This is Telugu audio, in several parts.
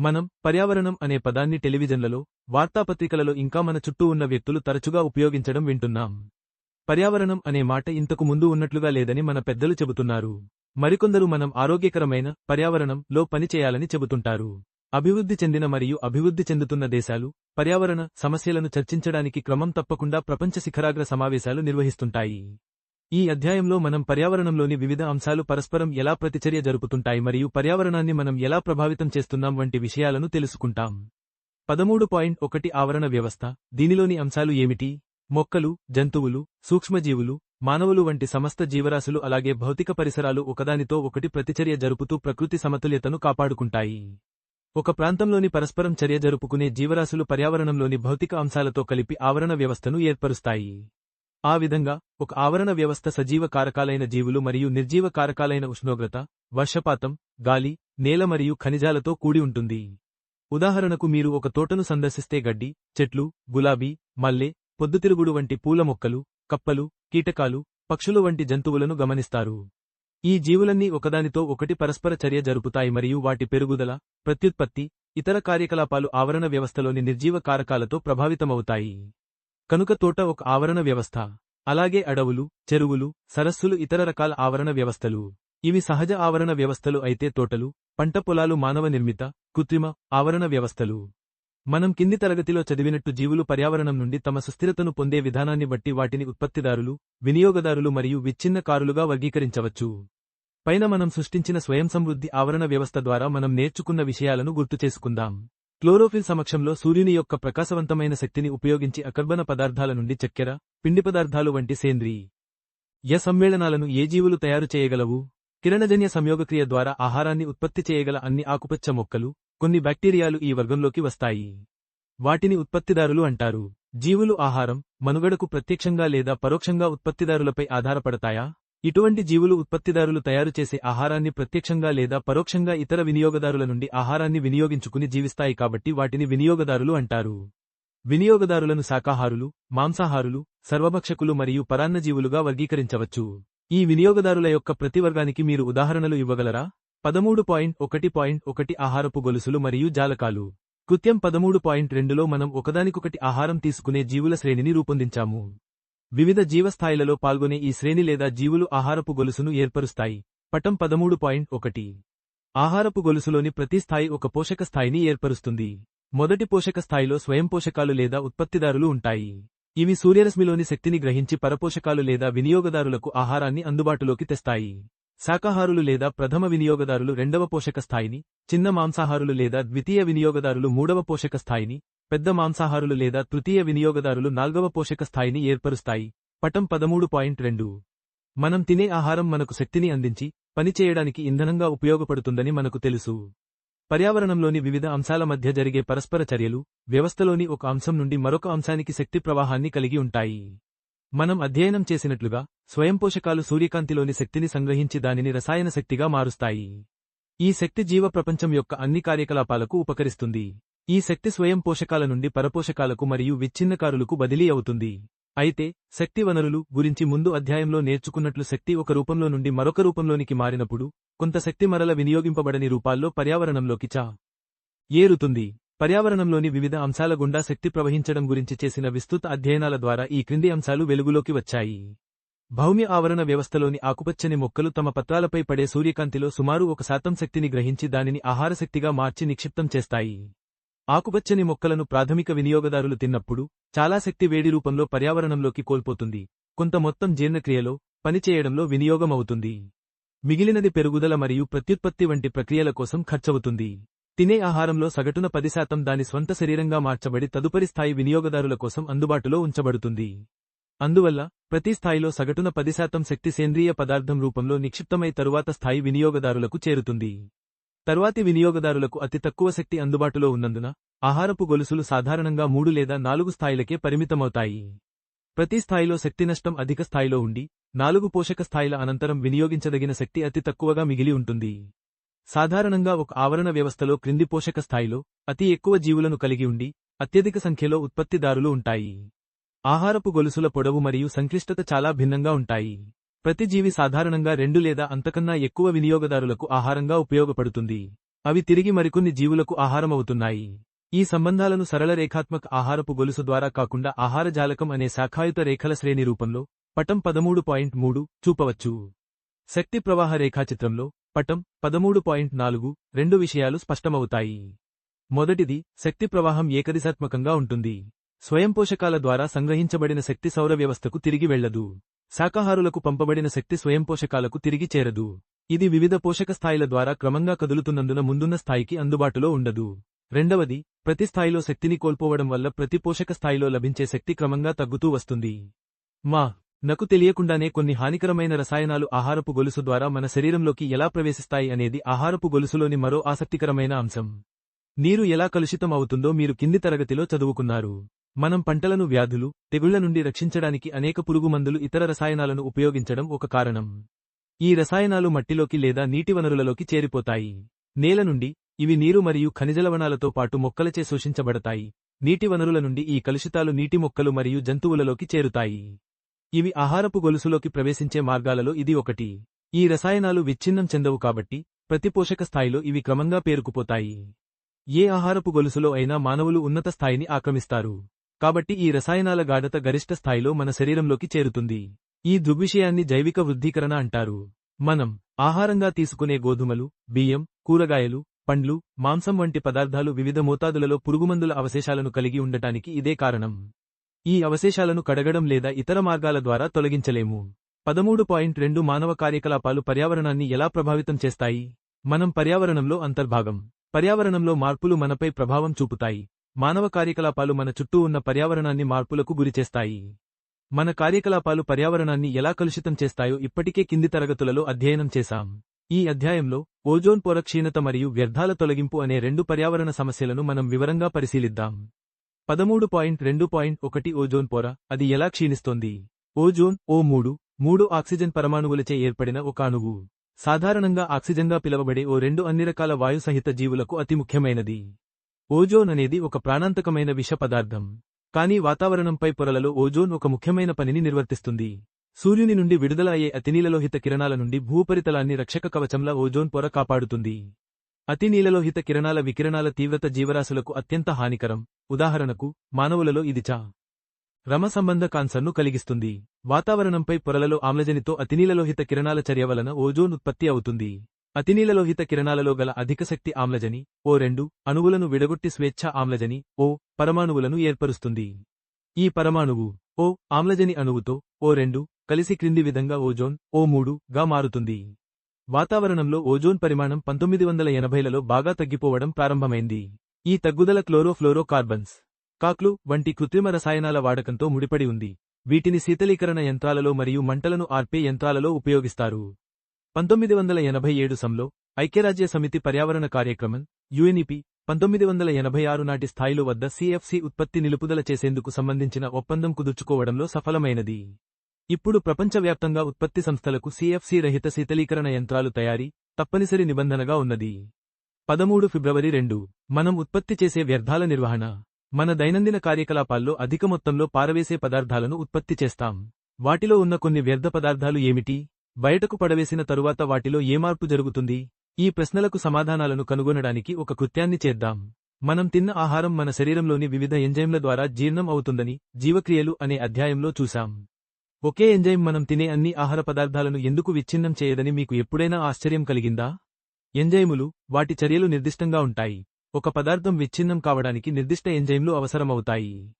మనం పర్యావరణం అనే పదాన్ని టెలివిజన్లలో వార్తాపత్రికలలో ఇంకా మన చుట్టూ ఉన్న వ్యక్తులు తరచుగా ఉపయోగించడం వింటున్నాం. పర్యావరణం అనే మాట ఇంతకు ముందు ఉన్నట్లుగా లేదని మన పెద్దలు చెబుతున్నారు. మరికొందరు మనం ఆరోగ్యకరమైన పర్యావరణం లో పనిచేయాలని చెబుతుంటారు. అభివృద్ధి చెందిన మరియు అభివృద్ధి చెందుతున్న దేశాలు పర్యావరణ సమస్యలను చర్చించడానికి క్రమం తప్పకుండా ప్రపంచ శిఖరాగ్ర సమావేశాలు నిర్వహిస్తుంటాయి. ఈ అధ్యాయంలో మనం పర్యావరణంలోని వివిధ అంశాలు పరస్పరం ఎలా ప్రతిచర్య జరుపుతుంటాయి మరియు పర్యావరణాన్ని మనం ఎలా ప్రభావితం చేస్తున్నాం వంటి విషయాలను తెలుసుకుంటాం. పదమూడు పాయింట్ ఒకటి ఆవరణ వ్యవస్థ దీనిలోని అంశాలు ఏమిటి? మొక్కలు జంతువులు సూక్ష్మజీవులు మానవులు వంటి సమస్త జీవరాశులు అలాగే భౌతిక పరిసరాలు ఒకదానితో ఒకటి ప్రతిచర్య జరుపుతూ ప్రకృతి సమతుల్యతను కాపాడుకుంటాయి. ఒక ప్రాంతంలోని పరస్పరం చర్య జరుపుకునే జీవరాశులు పర్యావరణంలోని భౌతిక అంశాలతో కలిపి ఆవరణ వ్యవస్థను ఏర్పరుస్తాయి. ఆ విధంగా ఒక ఆవరణ వ్యవస్థ సజీవ కారకాలైన జీవులు మరియు నిర్జీవ కారకాలైన ఉష్ణోగ్రత వర్షపాతం గాలి నేల మరియు ఖనిజాలతో కూడి ఉంటుంది. ఉదాహరణకు మీరు ఒక తోటను సందర్శిస్తే గడ్డి చెట్లు గులాబీ మల్లె పొద్దుతిరుగుడు వంటి పూల మొక్కలు కప్పలు కీటకాలు పక్షులు వంటి జంతువులను గమనిస్తారు. ఈ జీవులన్నీ ఒకదానితో ఒకటి పరస్పర చర్య జరుపుతాయి మరియు వాటి పెరుగుదల ప్రత్యుత్పత్తి ఇతర కార్యకలాపాలు ఆవరణ వ్యవస్థలోని నిర్జీవ కారకాలతో ప్రభావితమవుతాయి. కనుక తోట ఒక ఆవరణ వ్యవస్థ అలాగే అడవులు చెరువులు సరస్సులు ఇతర రకాల ఆవరణ వ్యవస్థలు. ఇవి సహజ ఆవరణ వ్యవస్థలు అయితే తోటలు పంట పొలాలు మానవ నిర్మిత కృత్రిమ ఆవరణ వ్యవస్థలు. మనం కింది తరగతిలో చదివినట్టు జీవులు పర్యావరణం నుండి తమ సుస్థిరతను పొందే విధానాన్ని బట్టి వాటిని ఉత్పత్తిదారులు వినియోగదారులు మరియు విచ్ఛిన్నకారులుగా వర్గీకరించవచ్చు. పైన మనం సృష్టించిన స్వయం సమృద్ధి ఆవరణ వ్యవస్థ ద్వారా మనం నేర్చుకున్న విషయాలను గుర్తుచేసుకుందాం. క్లోరోఫిల్ సమక్షంలో సూర్యుని యొక్క ప్రకాశవంతమైన శక్తిని ఉపయోగించి అకర్బన పదార్థాల నుండి చక్కెర పిండి పదార్థాలు వంటి సేంద్రీయ య సమ్మేళనాలను ఏ జీవులు తయారు చేయగలవు? కిరణజన్య సంయోగక్రియ ద్వారా ఆహారాన్ని ఉత్పత్తి చేయగల అన్ని ఆకుపచ్చ మొక్కలు కొన్ని బ్యాక్టీరియాలు ఈ వర్గంలోకి వస్తాయి. వాటిని ఉత్పత్తిదారులు అంటారు. జీవులు ఆహారం మనుగడకు ప్రత్యక్షంగా లేదా పరోక్షంగా ఉత్పత్తిదారులపై ఆధారపడతాయా? ఇటువంటి జీవులు ఉత్పత్తిదారులు తయారు చేసే ఆహారాన్ని ప్రత్యక్షంగా లేదా పరోక్షంగా ఇతర వినియోగదారుల నుండి ఆహారాన్ని వినియోగించుకుని జీవిస్తాయి కాబట్టి వాటిని వినియోగదారులు అంటారు. వినియోగదారులను శాకాహారులు మాంసాహారులు సర్వభక్షకులు మరియు పరాన్నజీవులుగా వర్గీకరించవచ్చు. ఈ వినియోగదారుల యొక్క ప్రతి వర్గానికి మీరు ఉదాహరణలు ఇవ్వగలరా? పదమూడు పాయింట్ ఒకటి పాయింట్ ఒకటి ఆహారపు గొలుసులు మరియు జాలకాలు. కృత్యం పదమూడు పాయింట్ రెండులో మనం ఒకదానికొకటి ఆహారం తీసుకునే జీవుల శ్రేణిని రూపొందించాము. వివిధ జీవస్థాయిలలో పాల్గొనే ఈ శ్రేణి లేదా జీవులు ఆహారపు గొలుసును ఏర్పరుస్తాయి. పటం పదమూడు పాయింట్ ఒకటి. ఆహారపు గొలుసులోని ప్రతి స్థాయి ఒక పోషక స్థాయిని ఏర్పరుస్తుంది. మొదటి పోషక స్థాయిలో స్వయం పోషకాలు లేదా ఉత్పత్తిదారులు ఉంటాయి. ఇవి సూర్యరశ్మిలోని శక్తిని గ్రహించి పరపోషకాలు లేదా వినియోగదారులకు ఆహారాన్ని అందుబాటులోకి తెస్తాయి. శాకాహారులు లేదా ప్రథమ వినియోగదారులు రెండవ పోషక స్థాయిని చిన్న మాంసాహారులు లేదా ద్వితీయ వినియోగదారులు మూడవ పోషక స్థాయిని పెద్ద మాంసాహారులు లేదా తృతీయ వినియోగదారులు నాల్గవ పోషక స్థాయిని ఏర్పరుస్తాయి. పటం పదమూడు పాయింట్ రెండు. మనం తినే ఆహారం మనకు శక్తిని అందించి పనిచేయడానికి ఇంధనంగా ఉపయోగపడుతుందని మనకు తెలుసు. పర్యావరణంలోని వివిధ అంశాల మధ్య జరిగే పరస్పర చర్యలు వ్యవస్థలోని ఒక అంశం నుండి మరొక అంశానికి శక్తి ప్రవాహాన్ని కలిగి ఉంటాయి. మనం అధ్యయనం చేసినట్లుగా స్వయంపోషకాలు సూర్యకాంతిలోని శక్తిని సంగ్రహించి దానిని రసాయన శక్తిగా మారుస్తాయి. ఈ శక్తి జీవ ప్రపంచం యొక్క అన్ని కార్యకలాపాలకు ఉపకరిస్తుంది. ఈ శక్తి స్వయం పోషకాల నుండి పరపోషకాలకు మరియు విచ్ఛిన్నకారులకు బదిలీ అవుతుంది. అయితే శక్తి వనరులు గురించి ముందు అధ్యాయంలో నేర్చుకున్నట్లు శక్తి ఒక రూపంలో నుండి మరొక రూపంలోనికి మారినప్పుడు కొంత శక్తి మరల వినియోగింపబడని రూపాల్లో పర్యావరణంలోకి చా ఏరుతుంది. పర్యావరణంలోని వివిధ అంశాల గుండా శక్తి ప్రవహించడం గురించి చేసిన విస్తృత అధ్యయనాల ద్వారా ఈ క్రింది అంశాలు వెలుగులోకి వచ్చాయి. భౌమ్య ఆవరణ వ్యవస్థలోని ఆకుపచ్చని మొక్కలు తమ పత్రాలపై పడే సూర్యకాంతిలో సుమారు ఒక శాతం శక్తిని గ్రహించి దానిని ఆహారశక్తిగా మార్చి నిక్షిప్తం చేస్తాయి. ఆకుపచ్చని మొక్కలను ప్రాథమిక వినియోగదారులు తిన్నప్పుడు చాలా శక్తి వేడి రూపంలో పర్యావరణంలోకి కోల్పోతుంది. కొంత మొత్తం జీర్ణక్రియలో పనిచేయడంలో వినియోగమవుతుంది. మిగిలినది పెరుగుదల మరియు ప్రత్యుత్పత్తి వంటి ప్రక్రియల కోసం ఖర్చవుతుంది. తినే ఆహారంలో సగటున పది శాతం దాని స్వంత శరీరంగా మార్చబడి తదుపరి స్థాయి వినియోగదారుల కోసం అందుబాటులో ఉంచబడుతుంది. అందువల్ల ప్రతి స్థాయిలో సగటున పది శాతం శక్తి సేంద్రియ పదార్థం రూపంలో నిక్షిప్తమై తరువాత స్థాయి వినియోగదారులకు చేరుతుంది. తరువాతి వినియోగదారులకు అతి తక్కువ శక్తి అందుబాటులో ఉన్నందున ఆహారపు గొలుసులు సాధారణంగా మూడు లేదా నాలుగు స్థాయిలకే పరిమితమవుతాయి. ప్రతి స్థాయిలో శక్తి నష్టం అధిక స్థాయిలో ఉండి నాలుగు పోషక స్థాయిల అనంతరం వినియోగించదగిన శక్తి అతి తక్కువగా మిగిలి ఉంటుంది. సాధారణంగా ఒక ఆవరణ వ్యవస్థలో క్రింది పోషక స్థాయిలో అతి ఎక్కువ జీవులను కలిగి ఉండి అత్యధిక సంఖ్యలో ఉత్పత్తిదారులు ఉంటాయి. ఆహారపు గొలుసుల పొడవు మరియు సంక్లిష్టత చాలా భిన్నంగా ఉంటాయి. ప్రతి జీవి సాధారణంగా రెండు లేదా అంతకన్నా ఎక్కువ వినియోగదారులకు ఆహారంగా ఉపయోగపడుతుంది. అవి తిరిగి మరికొన్ని జీవులకు ఆహారమవుతున్నాయి. ఈ సంబంధాలను సరళ రేఖాత్మక ఆహారపు గొలుసు ద్వారా కాకుండా ఆహార జాలకం అనే శాఖాయుత రేఖల శ్రేణి రూపంలో పటం పదమూడు పాయింట్ మూడు చూపవచ్చు. శక్తి ప్రవాహ రేఖాచిత్రంలో పటం పదమూడు పాయింట్ నాలుగు రెండు విషయాలు స్పష్టమవుతాయి. మొదటిది శక్తి ప్రవాహం ఏకదిశాత్మకంగా ఉంటుంది. స్వయంపోషకాల ద్వారా సంగ్రహించబడిన శక్తి సౌర వ్యవస్థకు తిరిగి వెళ్ళదు శాకాహారులకు పంపబడిన శక్తి స్వయంపోషకాలకు తిరిగి చేరదు. ఇది వివిధ పోషక స్థాయిల ద్వారా క్రమంగా కదులుతున్నందున ముందున్న స్థాయికి అందుబాటులో ఉండదు. రెండవది ప్రతి స్థాయిలో శక్తిని కోల్పోవడం వల్ల ప్రతి పోషక స్థాయిలో లభించే శక్తి క్రమంగా తగ్గుతూ వస్తుంది. మా నకు తెలియకుండానే కొన్ని హానికరమైన రసాయనాలు ఆహారపు గొలుసు ద్వారా మన శరీరంలోకి ఎలా ప్రవేశిస్తాయి అనేది ఆహారపు గొలుసులోని మరో ఆసక్తికరమైన అంశం. నీరు ఎలా కలుషితం అవుతుందో మీరు కింది తరగతిలో చదువుకున్నారు. మనం పంటలను వ్యాధులు తెగుళ్ళ నుండి రక్షించడానికి అనేక పురుగుమందులు ఇతర రసాయనాలను ఉపయోగించడం ఒక కారణం. ఈ రసాయనాలు మట్టిలోకి లేదా నీటి వనరులలోకి చేరిపోతాయి. నేల నుండి ఇవి నీరు మరియు ఖనిజ లవణాలతో పాటు మొక్కలచే శోషించబడతాయి. నీటి వనరుల నుండి ఈ కలుషితాలు నీటి మొక్కలు మరియు జంతువులలోకి చేరుతాయి. ఇవి ఆహారపు గొలుసులోకి ప్రవేశించే మార్గాలలో ఇది ఒకటి. ఈ రసాయనాలు విచ్ఛిన్నం చెందవు కాబట్టి ప్రతి పోషక స్థాయిలో ఇవి క్రమంగా పేరుకుపోతాయి. ఏ ఆహారపు గొలుసులో అయినా మానవులు ఉన్నత స్థాయిని ఆక్రమిస్తారు. కాబట్టి ఈ రసాయనాల గాఢత గరిష్ట స్థాయిలో మన శరీరంలోకి చేరుతుంది. ఈ దృగ్విషయాన్ని జైవిక వృద్ధీకరణ అంటారు. మనం ఆహారంగా తీసుకునే గోధుమలు బియ్యం కూరగాయలు పండ్లు మాంసం వంటి పదార్థాలు వివిధ మోతాదులలో పురుగుమందుల అవశేషాలను కలిగి ఉండటానికి ఇదే కారణం. ఈ అవశేషాలను కడగడం లేదా ఇతర మార్గాల ద్వారా తొలగించలేము. పదమూడు పాయింట్ రెండు మానవ కార్యకలాపాలు పర్యావరణాన్ని ఎలా ప్రభావితం చేస్తాయి? మనం పర్యావరణంలో అంతర్భాగం. పర్యావరణంలో మార్పులు మనపై ప్రభావం చూపుతాయి. మానవ కార్యకలాపాలు మన చుట్టూ ఉన్న పర్యావరణాన్ని మార్పులకు గురిచేస్తాయి. మన కార్యకలాపాలు పర్యావరణాన్ని ఎలా కలుషితం చేస్తాయో ఇప్పటికే కింది తరగతులలో అధ్యయనం చేశాం. ఈ అధ్యాయంలో ఓజోన్ పొర క్షీణత మరియు వ్యర్థాల తొలగింపు అనే రెండు పర్యావరణ సమస్యలను మనం వివరంగా పరిశీలిద్దాం. పదమూడు పాయింట్ రెండు పాయింట్ ఒకటి ఓజోన్ పొర అది ఎలా క్షీణిస్తోంది? ఓజోన్ ఓ మూడు మూడు ఆక్సిజన్ పరమాణువులచే ఏర్పడిన ఒక అణువు. సాధారణంగా ఆక్సిజన్గా పిలవబడే ఓ రెండు అన్ని రకాల వాయుసహిత జీవులకు అతి ముఖ్యమైనది. ఓజోన్ అనేది ఒక ప్రాణాంతకమైన విష పదార్థం. కానీ వాతావరణంపై పొరలలో ఓజోన్ ఒక ముఖ్యమైన పనిని నిర్వర్తిస్తుంది. సూర్యుని నుండి విడుదల అయ్యే అతినీలలోహిత కిరణాల నుండి భూపరితలాన్ని రక్షక కవచంలా ఓజోన్ పొర కాపాడుతుంది. అతినీలలోహిత కిరణాల వికిరణాల తీవ్రత జీవరాశులకు అత్యంత హానికరం. ఉదాహరణకు మానవులలో ఇది చా. రమ సంబంధ కాన్సర్ను కలిగిస్తుంది. వాతావరణంపై పొరలలో ఆమ్లజనితో అతినీలలోహిత కిరణాల చర్య వలన ఓజోన్ ఉత్పత్తి అవుతుంది. అతినీలలోహిత కిరణాలలో గల అధిక శక్తి ఆమ్లజని ఓ రెండు అణువులను విడగొట్టి స్వేచ్ఛ ఆమ్లజని ఓ పరమాణువులను ఏర్పరుస్తుంది. ఈ పరమాణువు ఓ ఆమ్లజని అణువుతో ఓ రెండు కలిసి క్రింది విధంగా ఓజోన్ ఓ మూడు గా మారుతుంది. వాతావరణంలో ఓజోన్ పరిమాణం పంతొమ్మిది వందల ఎనభైలలో బాగా తగ్గిపోవడం ప్రారంభమైంది. ఈ తగ్గుదల క్లోరోఫ్లోరోకార్బన్స్ కాక్లు వంటి కృత్రిమ రసాయనాల వాడకంతో ముడిపడి ఉంది. వీటిని శీతలీకరణ యంత్రాలలో మరియు మంటలను ఆర్పే యంత్రాలలో ఉపయోగిస్తారు. పంతొమ్మిది వందల ఎనభై ఏడు సంలో ఐక్యరాజ్య సమితి పర్యావరణ కార్యక్రమం యుఎన్ఇపి పంతొమ్మిది వందల ఎనభై ఆరు నాటి స్థాయిలో వద్ద సిఎఫ్సి ఉత్పత్తి నిలుపుదల చేసేందుకు సంబంధించిన ఒప్పందం కుదుర్చుకోవడంలో సఫలమైనది. ఇప్పుడు ప్రపంచవ్యాప్తంగా ఉత్పత్తి సంస్థలకు సిఎఫ్సి రహిత శీతలీకరణ యంత్రాలు తయారీ తప్పనిసరి నిబంధనగా ఉన్నది. పదమూడు ఫిబ్రవరి రెండు మనం ఉత్పత్తి చేసే వ్యర్థాల నిర్వహణ. మన దైనందిన కార్యకలాపాల్లో అధిక మొత్తంలో పారవేసే పదార్థాలను ఉత్పత్తి చేస్తాం. వాటిలో ఉన్న కొన్ని వ్యర్థ పదార్థాలు ఏమిటి? బయటకు పడవేసిన తరువాత వాటిలో ఏ మార్పు జరుగుతుంది? ఈ ప్రశ్నలకు సమాధానాలను కనుగొనడానికి ఒక కృత్యాన్ని చేద్దాం. మనం తిన్న ఆహారం మన శరీరంలోని వివిధ ఎంజైమ్ల ద్వారా జీర్ణం అవుతుందని జీవక్రియలు అనే అధ్యాయంలో చూశాం. ఒకే ఎంజైమ్ మనం తినే అన్ని ఆహార పదార్థాలను ఎందుకు విచ్ఛిన్నం చేయదని మీకు ఎప్పుడైనా ఆశ్చర్యం కలిగిందా? ఎంజైములు వాటి చర్యలు నిర్దిష్టంగా ఉంటాయి. ఒక పదార్థం విచ్ఛిన్నం కావడానికి నిర్దిష్ట ఎంజైమ్లు అవసరమవుతాయి.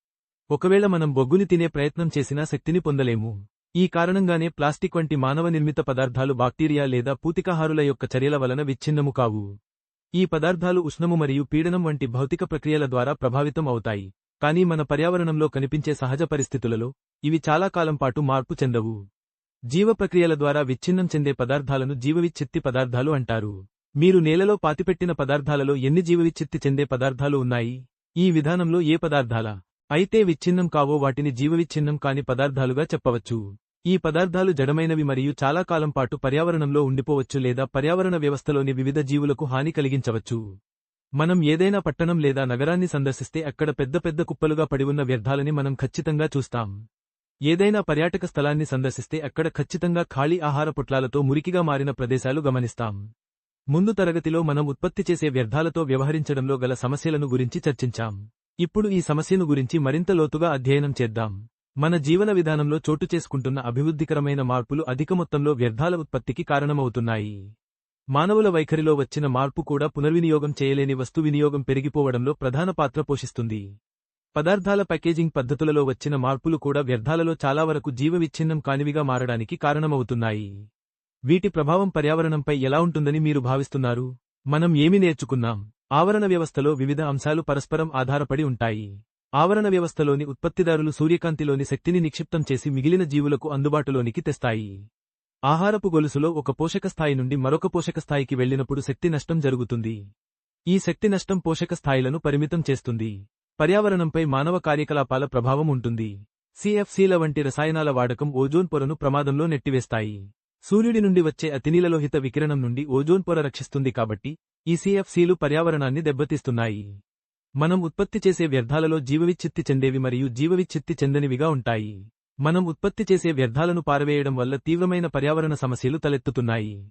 ఒకవేళ మనం బొగ్గుని తినే ప్రయత్నం చేసినా శక్తిని పొందలేము. ఈ కారణంగానే ప్లాస్టిక్ వంటి మానవ నిర్మిత పదార్థాలు బాక్టీరియా లేదా పూతికాహారుల యొక్క చర్యల వలన విచ్ఛిన్నము కావు. ఈ పదార్థాలు ఉష్ణము మరియు పీడనం వంటి భౌతిక ప్రక్రియల ద్వారా ప్రభావితం అవుతాయి. కానీ మన పర్యావరణంలో కనిపించే సహజ పరిస్థితులలో ఇవి చాలా కాలం పాటు మార్పు చెందవు. జీవ ప్రక్రియల ద్వారా విచ్ఛిన్నం చెందే పదార్థాలను జీవవిచ్ఛిత్తి పదార్థాలు అంటారు. మీరు నేలలో పాతిపెట్టిన పదార్థాలలో ఎన్ని జీవవిచ్ఛిత్తి చెందే పదార్థాలు ఉన్నాయి? ఈ విధానంలో ఏ పదార్థాల అయితే విచ్ఛిన్నం కావో వాటిని జీవవిచ్ఛిన్నం కాని పదార్థాలుగా చెప్పవచ్చు. ఈ పదార్థాలు జడమైనవి మరియు చాలా కాలం పాటు పర్యావరణంలో ఉండిపోవచ్చు లేదా పర్యావరణ వ్యవస్థలోని వివిధ జీవులకు హాని కలిగించవచ్చు. మనం ఏదైనా పట్టణం లేదా నగరాన్ని సందర్శిస్తే అక్కడ పెద్ద పెద్ద కుప్పలుగా పడి ఉన్న వ్యర్థాలని మనం ఖచ్చితంగా చూస్తాం. ఏదైనా పర్యాటక స్థలాన్ని సందర్శిస్తే అక్కడ ఖచ్చితంగా ఖాళీ ఆహార పొట్లాలతో మురికిగా మారిన ప్రదేశాలు గమనిస్తాం. ముందు తరగతిలో మనం ఉత్పత్తి చేసే వ్యర్థాలతో వ్యవహరించడంలో గల సమస్యలను గురించి చర్చించాం. ఇప్పుడు ఈ సమస్యను గురించి మరింత లోతుగా అధ్యయనం చేద్దాం. మన జీవన విధానంలో చోటు చేసుకుంటున్న అభివృద్ధికరమైన మార్పులు అధిక మొత్తంలో వ్యర్థాల ఉత్పత్తికి కారణమవుతున్నాయి. మానవుల వైఖరిలో వచ్చిన మార్పు కూడా పునర్వినియోగం చేయలేని వస్తు వినియోగం పెరిగిపోవడంలో ప్రధాన పాత్ర పోషిస్తుంది. పదార్థాల ప్యాకేజింగ్ పద్ధతులలో వచ్చిన మార్పులు కూడా వ్యర్థాలలో చాలా వరకు జీవవిచ్ఛిన్నం కానివిగా మారడానికి కారణమవుతున్నాయి. వీటి ప్రభావం పర్యావరణంపై ఎలా ఉంటుందని మీరు భావిస్తున్నారు? మనం ఏమి నేర్చుకున్నాం? ఆవరణ వ్యవస్థలో వివిధ అంశాలు పరస్పరం ఆధారపడి ఉంటాయి. ఆవరణ వ్యవస్థలోని ఉత్పత్తిదారులు సూర్యకాంతిలోని శక్తిని నిక్షిప్తం చేసి మిగిలిన జీవులకు అందుబాటులోనికి తెస్తాయి. ఆహారపు గొలుసులో ఒక పోషక స్థాయి నుండి మరొక పోషక స్థాయికి వెళ్ళినప్పుడు శక్తి నష్టం జరుగుతుంది. ఈ శక్తి నష్టం పోషక స్థాయిలను పరిమితం చేస్తుంది. పర్యావరణంపై మానవ కార్యకలాపాల ప్రభావం ఉంటుంది. సిఎఫ్సీల వంటి రసాయనాల వాడకం ఓజోన్ పొరను ప్రమాదంలో నెట్టివేస్తాయి. సూర్యుడి నుండి వచ్చే అతినీలలోహిత వికిరణం నుండి ఓజోన్ పొర రక్షిస్తుంది కాబట్టి ఈసీఎఫ్సీలు పర్యావరణాన్ని దెబ్బతీస్తున్నాయి. మనం ఉత్పత్తి చేసే వ్యర్థాలలో జీవవిచ్ఛిత్తి చెందేవి మరియు జీవవిచ్ఛిత్తి చెందనివిగా ఉంటాయి. మనం ఉత్పత్తి చేసే వ్యర్థాలను పారవేయడం వల్ల తీవ్రమైన పర్యావరణ సమస్యలు తలెత్తుతున్నాయి.